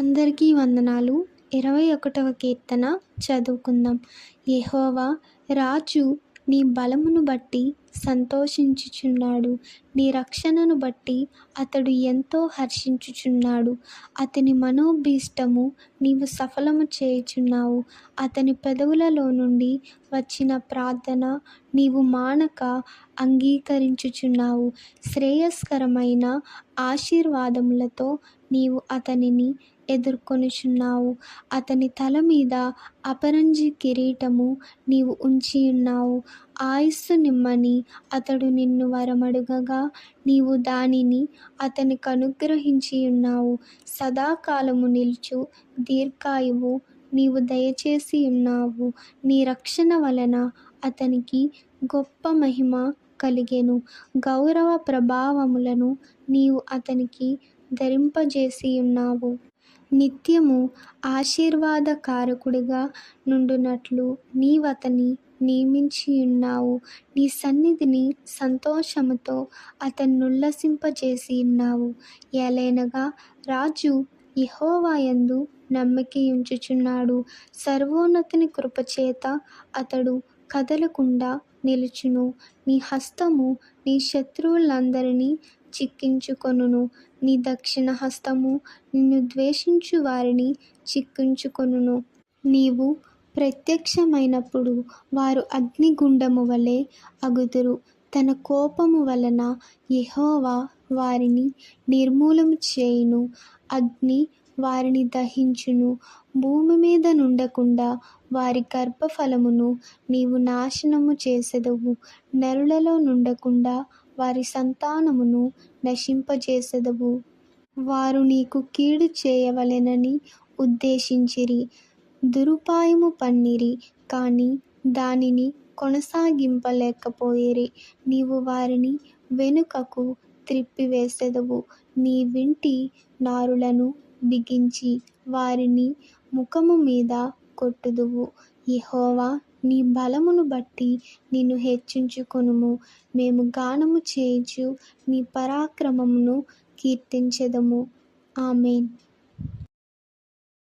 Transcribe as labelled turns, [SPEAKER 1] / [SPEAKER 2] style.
[SPEAKER 1] అందరికీ వందనాలు. ఇరవై ఒకటవ కీర్తన చదువుకుందాం. యెహోవా రాజు నీ బలమును బట్టి సంతోషించుచున్నాడు. నీ రక్షణను బట్టి అతడు ఎంతో హర్షించుచున్నాడు. అతని మనోభీష్టము నీవు సఫలము చేయుచున్నావు. అతని పెదవులలో నుండి వచ్చిన ప్రార్థన నీవు మానక అంగీకరించుచున్నావు. శ్రేయస్కరమైన ఆశీర్వాదములతో నీవు అతనిని ఎదుర్కొనుచున్నావు. అతని తల మీద అపరంజి కిరీటము నీవు ఉంచి ఉన్నావు ఆయుస్సు నిమ్మని అతడు నిన్ను వరమడుగగా నీవు దానిని అతనికి అనుగ్రహించి ఉన్నావు. సదాకాలము నిలుచు దీర్ఘాయువు నీవు దయచేసి ఉన్నావు. నీ రక్షణ వలన అతనికి గొప్ప మహిమ కలిగెను. గౌరవ ప్రభావములను నీవు అతనికి ధరింపజేసి ఉన్నావు. నిత్యము ఆశీర్వాదకారకుడిగా నుండునట్లు నీవతని నియమించి ఉన్నావు నీ సన్నిధిని సంతోషముతో అతన్నుల్లసింపజేసి ఉన్నావు. ఏలైనగా రాజు యెహోవాయందు నమ్మికయుంచుచున్నాడు. సర్వోన్నతిని కృపచేత అతడు కదలకుండా నిలుచును. నీ హస్తము నీ శత్రువులందరినీ చిక్కించుకొనును. నీ దక్షిణ హస్తము నిన్ను ద్వేషించు వారిని చిక్కించుకొనును. నీవు ప్రత్యక్షమైనప్పుడు వారు అగ్నిగుండము వలె అగుదురు. తన కోపము వలన యెహోవా వారిని నిర్మూలము చేయును. అగ్ని వారిని దహించును. భూమి మీద నుండకుండా వారి గర్భఫలమును నీవు నాశనము చేసెదవు. నరులలో నుండకుండా వారి సంతానమును నశింపజేసెదవు. వారు నీకు కీడు చేయవలెనని ఉద్దేశించిరి. దురుపాయము పన్నిరి కానీ దానిని కొనసాగింపలేకపోయేరి. నీవు వారిని వెనుకకు త్రిప్పివేసెదవు. నీ వింటి నారులను బిగించి వారిని ముఖము మీద కొట్టుదువు. యెహోవా నీ బలమును బట్టి నిన్ను హెచ్చించుకొనుము. మేము గానము చేయుచు నీ పరాక్రమమును కీర్తించెదము. ఆమెన్.